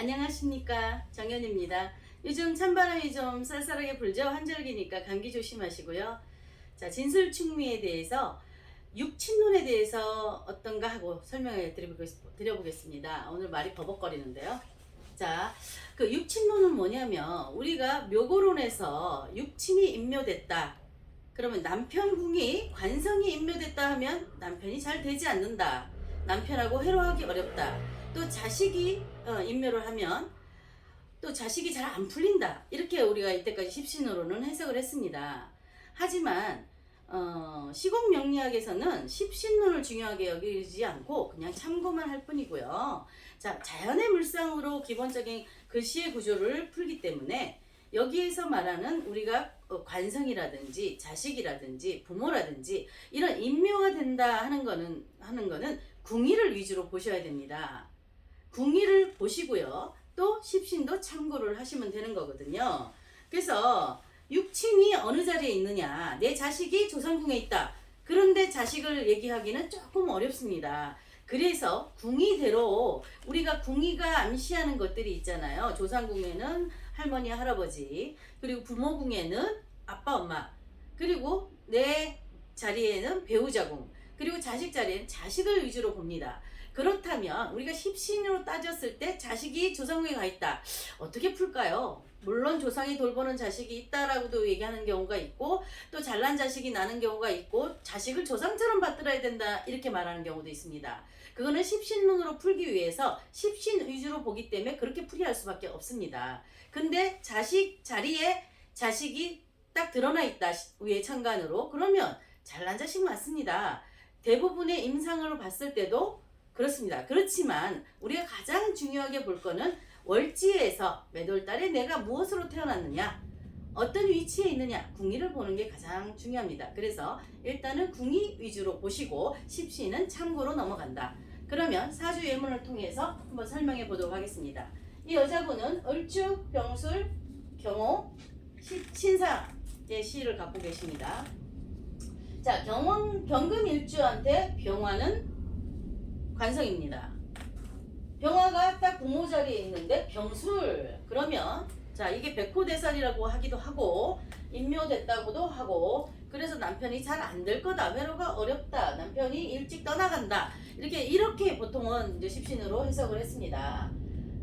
안녕하십니까 정연입니다. 요즘 찬바람이 좀 쌀쌀하게 불죠. 한절기니까 감기 조심하시고요. 자 진술 충미에 대해서 육친론에 대해서 어떤가 하고 설명을 드려보겠- 드려보겠습니다. 오늘 말이 버벅거리는데요. 자, 그 육친론은 뭐냐면 우리가 묘고론에서 육친이 임묘됐다. 그러면 남편 궁이 관성이 임묘됐다 하면 남편이 잘 되지 않는다. 남편하고 회로하기 어렵다. 또 자식이 어, 임묘를 하면 또 자식이 잘 안 풀린다. 이렇게 우리가 이때까지 십신으로는 해석을 했습니다. 하지만 어, 시공 명리학에서는 십신론을 중요하게 여기지 않고 그냥 참고만 할 뿐이고요. 자, 자연의 물상으로 기본적인 글씨의 구조를 풀기 때문에 여기에서 말하는 우리가 어, 관성이라든지 자식이라든지 부모라든지 이런 임묘가 된다 하는 거는 하는 거는 궁의를 위주로 보셔야 됩니다. 궁의를 보시고요. 또 십신도 참고를 하시면 되는 거거든요. 그래서 육친이 어느 자리에 있느냐, 내 자식이 조상궁에 있다. 그런데 자식을 얘기하기는 조금 어렵습니다. 그래서 궁의대로 우리가 궁의가 암시하는 것들이 있잖아요. 조상궁에는 할머니, 할아버지, 그리고 부모궁에는 아빠, 엄마, 그리고 내 자리에는 배우자궁, 그리고 자식 자리에는 자식을 위주로 봅니다. 그렇다면 우리가 십신으로 따졌을 때 자식이 조상궁에 가 있다. 어떻게 풀까요? 물론 조상이 돌보는 자식이 있다라고도 얘기하는 경우가 있고 또 잘난 자식이 나는 경우가 있고 자식을 조상처럼 받들어야 된다 이렇게 말하는 경우도 있습니다. 그거는 십신론으로 풀기 위해서 십신 위주로 보기 때문에 그렇게 풀이할 수밖에 없습니다. 근데 자식 자리에 자식이 딱 드러나 있다 위에 천간으로 그러면 잘난 자식 맞습니다. 대부분의 임상으로 봤을 때도 그렇습니다. 그렇지만 우리가 가장 중요하게 볼 거는 월지에서 매돌달에 내가 무엇으로 태어났느냐 어떤 위치에 있느냐 궁의를 보는 게 가장 중요합니다. 그래서 일단은 궁의 위주로 보시고 십시는 참고로 넘어간다. 그러면 사주 예문을 통해서 한번 설명해 보도록 하겠습니다. 이 여자분은 을주, 병술, 경호, 시- 신사의 시를 갖고 계십니다. 자, 경원, 경금 일주한테 병화는 관성입니다. 병화가 딱 부모 자리에 있는데 병술. 그러면 자 이게 백호대살이라고 하기도 하고 임묘됐다고도 하고 그래서 남편이 잘 안 될 거다. 외로가 어렵다. 남편이 일찍 떠나간다. 이렇게 이렇게 보통은 이제 십신으로 해석을 했습니다.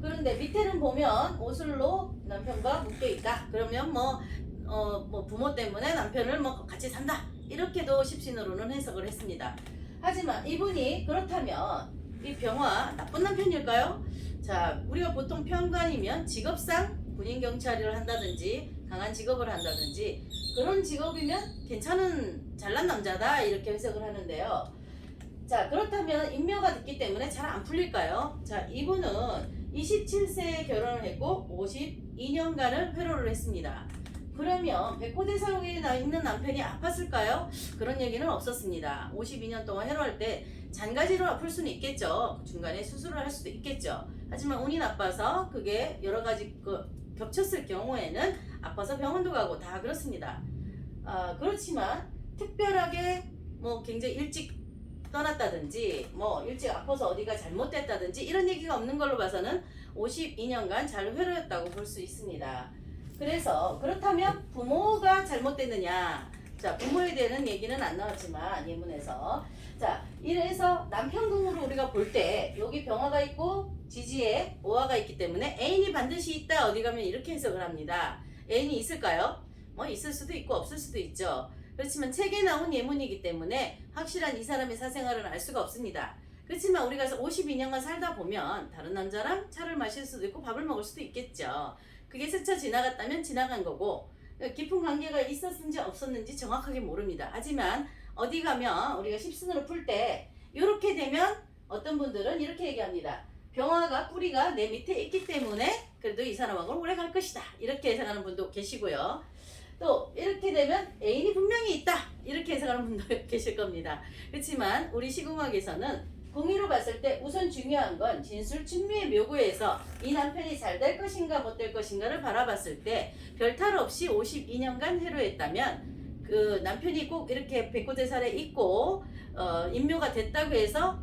그런데 밑에는 보면 오슬로 남편과 묶여 있다. 그러면 뭐 어, 뭐 부모 때문에 남편을 뭐 같이 산다 이렇게도 십신으로는 해석을 했습니다. 하지만 이분이 그렇다면 이 병화 나쁜 남편일까요? 자, 우리가 보통 평관이면 직업상 군인 경찰을 한다든지 강한 직업을 한다든지 그런 직업이면 괜찮은 잘난 남자다 이렇게 해석을 하는데요. 자, 그렇다면 인묘가 됐기 때문에 잘 안 풀릴까요? 자, 이분은 27세에 결혼을 했고 52년간을 회로를 했습니다. 그러면 백호대사록에 나 있는 남편이 아팠을까요? 그런 얘기는 없었습니다. 52년 동안 해로할 때 잔가지로 아플 수는 있겠죠. 중간에 수술을 할 수도 있겠죠. 하지만 운이 나빠서 그게 여러 가지 그 겹쳤을 경우에는 아파서 병원도 가고 다 그렇습니다. 아, 그렇지만 특별하게 뭐 굉장히 일찍 떠났다든지 뭐 일찍 아파서 어디가 잘못됐다든지 이런 얘기가 없는 걸로 봐서는 52년간 잘 회로였다고 볼 수 있습니다. 그래서 그렇다면 부모가 잘못됐느냐? 자, 부모에 대한 얘기는 안 나왔지만 예문에서 자, 이래서 남편궁으로 우리가 볼 때 여기 병화가 있고 지지에 오화가 있기 때문에 애인이 반드시 있다 어디 가면 이렇게 해석을 합니다. 애인이 있을까요? 뭐 있을 수도 있고 없을 수도 있죠. 그렇지만 책에 나온 예문이기 때문에 확실한 이 사람의 사생활은 알 수가 없습니다. 그렇지만 우리가 52년간 살다 보면 다른 남자랑 차를 마실 수도 있고 밥을 먹을 수도 있겠죠. 그게 스쳐 지나갔다면 지나간 거고 깊은 관계가 있었는지 없었는지 정확하게 모릅니다. 하지만 어디 가면 우리가 십순으로 풀 때 이렇게 되면 어떤 분들은 이렇게 얘기합니다. 병화가 뿌리가 내 밑에 있기 때문에 그래도 이 사람하고는 오래 갈 것이다. 이렇게 해석하는 분도 계시고요. 또 이렇게 되면 애인이 분명히 있다. 이렇게 해석하는 분도 계실 겁니다. 그렇지만 우리 시궁학에서는 공의로 봤을 때 우선 중요한 건 진술 충미의 묘구에서 이 남편이 잘 될 것인가 못 될 것인가를 바라봤을 때 별탈 없이 52년간 해로했다면 그 남편이 꼭 이렇게 백호대살에 있고 어, 임묘가 됐다고 해서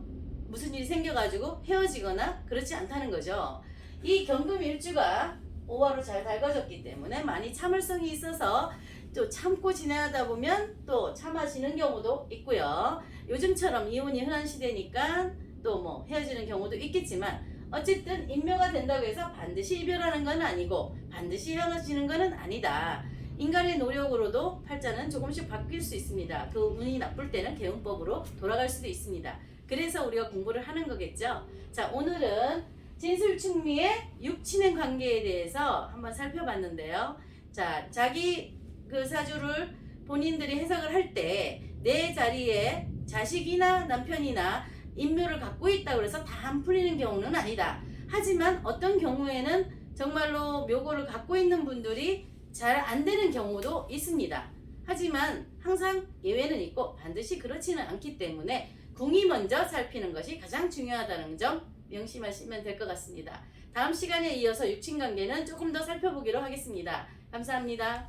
무슨 일이 생겨가지고 헤어지거나 그렇지 않다는 거죠. 이 경금 일주가 오화로 잘 달궈졌기 때문에 많이 참을성이 있어서 또 참고 지내다 보면 또 참아지는 경우도 있고요. 요즘처럼 이혼이 흔한 시대니까 또 뭐 헤어지는 경우도 있겠지만 어쨌든 인묘가 된다고 해서 반드시 이별하는 건 아니고 반드시 헤어지는 거는 아니다. 인간의 노력으로도 팔자는 조금씩 바뀔 수 있습니다. 그 운이 나쁠 때는 개운법으로 돌아갈 수도 있습니다. 그래서 우리가 공부를 하는 거겠죠. 자, 오늘은 진술충미의 육친행 관계에 대해서 한번 살펴봤는데요. 자, 자기 그 사주를 본인들이 해석을 할 때 내 자리에 자식이나 남편이나 인묘를 갖고 있다고 해서 다 안 풀리는 경우는 아니다. 하지만 어떤 경우에는 정말로 묘고를 갖고 있는 분들이 잘 안 되는 경우도 있습니다. 하지만 항상 예외는 있고 반드시 그렇지는 않기 때문에 궁이 먼저 살피는 것이 가장 중요하다는 점 명심하시면 될 것 같습니다. 다음 시간에 이어서 육친관계는 조금 더 살펴보기로 하겠습니다. 감사합니다.